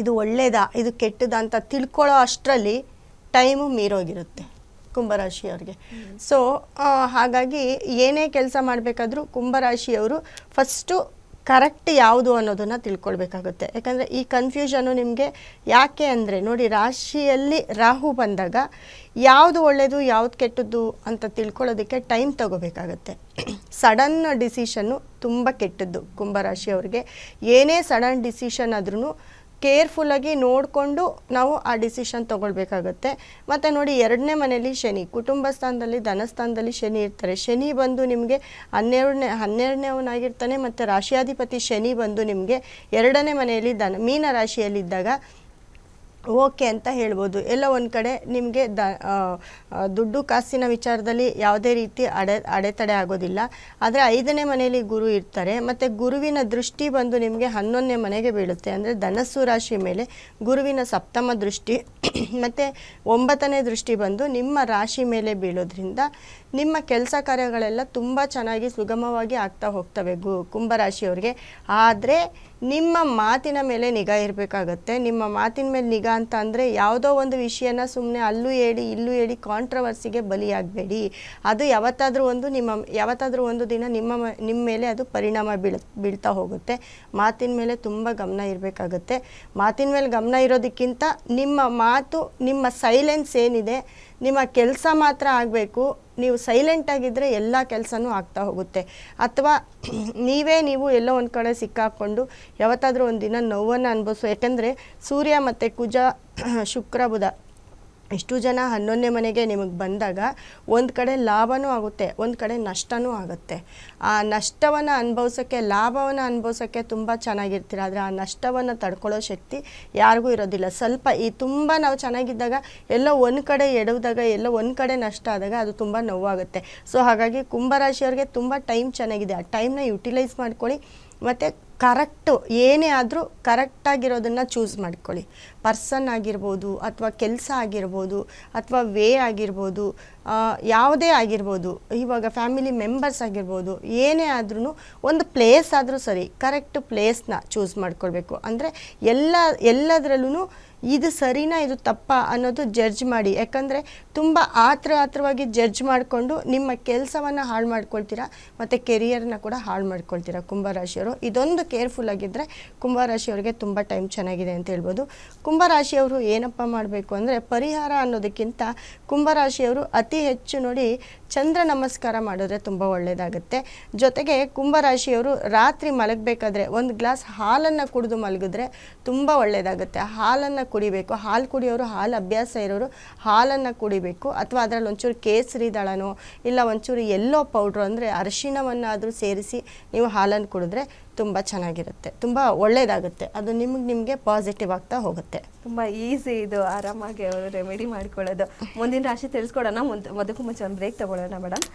ಇದು ಒಳ್ಳೇದಾ, ಇದು ಕೆಟ್ಟದ ಅಂತ ತಿಳ್ಕೊಳ್ಳೋ ಅಷ್ಟರಲ್ಲಿ ಟೈಮು ಮೀರೋಗಿರುತ್ತೆ ಕುಂಭರಾಶಿಯವ್ರಿಗೆ. ಸೊ ಹಾಗಾಗಿ ಏನೇ ಕೆಲಸ ಮಾಡಬೇಕಾದ್ರೂ ಕುಂಭರಾಶಿಯವರು ಫಸ್ಟು ಕರೆಕ್ಟ್ ಯಾವುದು ಅನ್ನೋದನ್ನು ತಿಳ್ಕೊಳ್ಬೇಕಾಗುತ್ತೆ. ಯಾಕಂದರೆ ಈ ಕನ್ಫ್ಯೂಷನು ನಿಮಗೆ ಯಾಕೆ ಅಂದರೆ, ನೋಡಿ ರಾಶಿಯಲ್ಲಿ ರಾಹು ಬಂದಾಗ ಯಾವುದು ಒಳ್ಳೆಯದು ಯಾವುದು ಕೆಟ್ಟದ್ದು ಅಂತ ತಿಳ್ಕೊಳ್ಳೋದಕ್ಕೆ ಟೈಮ್ ತಗೋಬೇಕಾಗುತ್ತೆ. ಸಡನ್ ಡಿಸಿಷನ್ನು ತುಂಬ ಕೆಟ್ಟದ್ದು ಕುಂಭರಾಶಿಯವ್ರಿಗೆ. ಏನೇ ಸಡನ್ ಡಿಸಿಷನ್ ಆದ್ರೂ ಕೇರ್ಫುಲ್ಲಾಗಿ ನೋಡಿಕೊಂಡು ನಾವು ಆ ಡಿಸಿಷನ್ ತೊಗೊಳ್ಬೇಕಾಗತ್ತೆ. ಮತ್ತು ನೋಡಿ ಎರಡನೇ ಮನೆಯಲ್ಲಿ ಶನಿ, ಕುಟುಂಬ ಸ್ಥಾನದಲ್ಲಿ ಧನಸ್ಥಾನದಲ್ಲಿ ಶನಿ ಇರ್ತಾರೆ. ಶನಿ ಬಂದು ನಿಮಗೆ ಹನ್ನೆರಡನೇ, ಹನ್ನೆರಡನೇವನಾಗಿರ್ತಾನೆ, ಮತ್ತು ರಾಶಿಯಾಧಿಪತಿ ಶನಿ ಬಂದು ನಿಮಗೆ ಎರಡನೇ ಮನೆಯಲ್ಲಿ ಧನ, ಮೀನ ರಾಶಿಯಲ್ಲಿದ್ದಾಗ ಓಕೆ ಅಂತ ಹೇಳ್ಬೋದು. ಎಲ್ಲ ಒಂದು ಕಡೆ ನಿಮಗೆ ದ ದುಡ್ಡು ಕಾಸಿನ ವಿಚಾರದಲ್ಲಿ ಯಾವುದೇ ರೀತಿ ಅಡೆ, ಅಡೆತಡೆ ಆಗೋದಿಲ್ಲ. ಆದರೆ ಐದನೇ ಮನೆಯಲ್ಲಿ ಗುರು ಇರ್ತಾರೆ. ಮತ್ತು ಗುರುವಿನ ದೃಷ್ಟಿ ಬಂದು ನಿಮಗೆ ಹನ್ನೊಂದನೇ ಮನೆಗೆ ಬೀಳುತ್ತೆ. ಅಂದರೆ ಧನಸ್ಸು ರಾಶಿ ಮೇಲೆ ಗುರುವಿನ ಸಪ್ತಮ ದೃಷ್ಟಿ, ಮತ್ತು ಒಂಬತ್ತನೇ ದೃಷ್ಟಿ ಬಂದು ನಿಮ್ಮ ರಾಶಿ ಮೇಲೆ ಬೀಳೋದ್ರಿಂದ ನಿಮ್ಮ ಕೆಲಸ ಕಾರ್ಯಗಳೆಲ್ಲ ತುಂಬ ಚೆನ್ನಾಗಿ ಸುಗಮವಾಗಿ ಆಗ್ತಾ ಹೋಗ್ತವೆ ಗು, ಕುಂಭರಾಶಿಯವ್ರಿಗೆ. ಆದರೆ ನಿಮ್ಮ ಮಾತಿನ ಮೇಲೆ ನಿಗಾ ಇರಬೇಕಾಗತ್ತೆ. ನಿಮ್ಮ ಮಾತಿನ ಮೇಲೆ ನಿಗಾ ಅಂತ ಅಂದರೆ ಯಾವುದೋ ಒಂದು ವಿಷಯನ ಸುಮ್ಮನೆ ಅಲ್ಲೂ ಹೇಳಿ, ಇಲ್ಲೂ ಹೇಳಿ ಕಾಂಟ್ರವರ್ಸಿಗೆ ಬಲಿಯಾಗಬೇಡಿ. ಅದು ಯಾವತ್ತಾದರೂ ಒಂದು ನಿಮ್ಮ, ಯಾವತ್ತಾದರೂ ಒಂದು ದಿನ ನಿಮ್ಮ ನಿಮ್ಮ ಮೇಲೆ ಅದು ಪರಿಣಾಮ ಬೀಳ, ಬೀಳ್ತಾ ಹೋಗುತ್ತೆ. ಮಾತಿನ ಮೇಲೆ ತುಂಬ ಗಮನ ಇರಬೇಕಾಗುತ್ತೆ. ಮಾತಿನ ಮೇಲೆ ಗಮನ ಇರೋದಕ್ಕಿಂತ ನಿಮ್ಮ ಮಾತು, ನಿಮ್ಮ ಸೈಲೆನ್ಸ್ ಏನಿದೆ ನಿಮ್ಮ ಕೆಲಸ ಮಾತ್ರ ಆಗಬೇಕು, ನೀವು ಸೈಲೆಂಟ್ ಆಗಿದ್ದರೆ ಎಲ್ಲ ಕೆಲಸನೂ ಆಗ್ತಾ ಹೋಗುತ್ತೆ. ಅಥವಾ ನೀವೇ ನೀವು ಎಲ್ಲೋ ಒಂದು ಕಡೆ ಸಿಕ್ಕಾಕ್ಕೊಂಡು ಯಾವತ್ತಾದರೂ ಒಂದು ದಿನ ನೋವನ್ನು ಅನುಭವಿಸೋ. ಯಾಕೆಂದರೆ ಸೂರ್ಯ ಮತ್ತು ಕುಜ ಶುಕ್ರ ಬುಧ ಇಷ್ಟು ಜನ ಹನ್ನೊಂದನೇ ಮನೆಗೆ ನಿಮಗೆ ಬಂದಾಗ ಒಂದು ಕಡೆ ಲಾಭವೂ ಆಗುತ್ತೆ, ಒಂದು ಕಡೆ ನಷ್ಟವೂ ಆಗುತ್ತೆ. ಆ ನಷ್ಟವನ್ನು ಅನುಭವಿಸೋಕ್ಕೆ, ಲಾಭವನ್ನು ಅನುಭವಿಸೋಕ್ಕೆ ತುಂಬ ಚೆನ್ನಾಗಿರ್ತೀರ. ಆದರೆ ಆ ನಷ್ಟವನ್ನು ತಡ್ಕೊಳ್ಳೋ ಶಕ್ತಿ ಯಾರಿಗೂ ಇರೋದಿಲ್ಲ. ಸ್ವಲ್ಪ ಈ ತುಂಬ ನಾವು ಚೆನ್ನಾಗಿದ್ದಾಗ, ಎಲ್ಲೋ ಒಂದು ಕಡೆ ಎಡವಿದಾಗ, ಎಲ್ಲೋ ಒಂದು ಕಡೆ ನಷ್ಟ ಆದಾಗ ಅದು ತುಂಬ ನೋವಾಗುತ್ತೆ. ಸೊ ಹಾಗಾಗಿ ಕುಂಭರಾಶಿಯವ್ರಿಗೆ ತುಂಬ ಟೈಮ್ ಚೆನ್ನಾಗಿದೆ. ಆ ಟೈಮ್ನ ಯುಟಿಲೈಸ್ ಮಾಡ್ಕೊಳ್ಳಿ. ಮತ್ತು ಕರೆಕ್ಟು ಏನೇ ಆದರೂ ಕರೆಕ್ಟಾಗಿರೋದನ್ನು ಚೂಸ್ ಮಾಡ್ಕೊಳ್ಳಿ. ಪರ್ಸನ್ ಆಗಿರ್ಬೋದು ಅಥವಾ ಕೆಲಸ ಆಗಿರ್ಬೋದು ಅಥವಾ ವೇ ಆಗಿರ್ಬೋದು ಯಾವುದೇ ಆಗಿರ್ಬೋದು, ಇವಾಗ ಫ್ಯಾಮಿಲಿ ಮೆಂಬರ್ಸ್ ಆಗಿರ್ಬೋದು, ಏನೇ ಆದ್ರೂ ಒಂದು ಪ್ಲೇಸ್ ಆದರೂ ಸರಿ ಕರೆಕ್ಟ್ ಪ್ಲೇಸ್ನ ಚೂಸ್ ಮಾಡ್ಕೊಳ್ಬೇಕು. ಅಂದರೆ ಎಲ್ಲ ಎಲ್ಲದರಲ್ಲೂ ಇದು ಸರಿನಾ, ಇದು ತಪ್ಪಾ ಅನ್ನೋದು ಜಡ್ಜ್ ಮಾಡಿ. ಯಾಕಂದರೆ ತುಂಬ ಆತ್ರ ಆತ್ರವಾಗಿ ಜಡ್ಜ್ ಮಾಡಿಕೊಂಡು ನಿಮ್ಮ ಕೆಲಸವನ್ನು ಹಾಳು ಮಾಡ್ಕೊಳ್ತೀರಾ, ಮತ್ತು ಕೆರಿಯರ್ನ ಕೂಡ ಹಾಳು ಮಾಡ್ಕೊಳ್ತೀರಾ ಕುಂಭರಾಶಿಯವರು. ಇದೊಂದು ಕೇರ್ಫುಲ್ ಆಗಿದ್ದರೆ ಕುಂಭರಾಶಿಯವರಿಗೆ ತುಂಬ ಟೈಮ್ ಚೆನ್ನಾಗಿದೆ ಅಂತ ಹೇಳ್ಬೋದು. ಕುಂಭರಾಶಿಯವರು ಏನಪ್ಪ ಮಾಡಬೇಕು ಅಂದರೆ ಪರಿಹಾರ ಅನ್ನೋದಕ್ಕಿಂತ ಕುಂಭರಾಶಿಯವರು ಅತಿ ಹೆಚ್ಚು ನೋಡಿ ಚಂದ್ರ ನಮಸ್ಕಾರ ಮಾಡಿದ್ರೆ ತುಂಬ ಒಳ್ಳೆಯದಾಗುತ್ತೆ ಜೊತೆಗೆ ಕುಂಭರಾಶಿಯವರು ರಾತ್ರಿ ಮಲಗಬೇಕಾದ್ರೆ ಒಂದು ಗ್ಲಾಸ್ ಹಾಲನ್ನು ಕುಡಿದು ಮಲಗಿದ್ರೆ ತುಂಬ ಒಳ್ಳೆಯದಾಗುತ್ತೆ ಹಾಲನ್ನು ಕುಡಿಬೇಕು. ಹಾಲು ಕುಡಿಯೋರು ಹಾಲು ಅಭ್ಯಾಸ ಇರೋರು ಹಾಲನ್ನು ಕುಡಿಬೇಕು. ಅಥವಾ ಅದರಲ್ಲಿ ಒಂಚೂರು ಕೇಸರಿ ದಳನೋ ಇಲ್ಲ ಒಂಚೂರು ಎಲ್ಲೋ ಪೌಡ್ರು ಅಂದರೆ ಅರಿಶಿಣವನ್ನಾದರೂ ಸೇರಿಸಿ ನೀವು ಹಾಲನ್ನು ಕುಡಿದ್ರೆ ತುಂಬ ಚೆನ್ನಾಗಿರುತ್ತೆ. ತುಂಬ ಒಳ್ಳೆಯದಾಗುತ್ತೆ ಅದು ನಿಮಗೆ ನಿಮಗೆ ಪಾಸಿಟಿವ್ ಆಗ್ತಾ ಹೋಗುತ್ತೆ. ತುಂಬ ಈಸಿ ಇದು ಆರಾಮಾಗಿ ಅವರು ರೆಮಿಡಿ ಮಾಡ್ಕೊಳ್ಳೋದು. ಮುಂದಿನ ರಾಶಿ ತಿಳಿಸ್ಕೊಡೋಣ. ಮುಂದೆ ಅದಕ್ಕೂ ಮುಂಚೆ ಒಂದು ಬ್ರೇಕ್ ತಗೊಳ್ಳೋಣ. Navadan.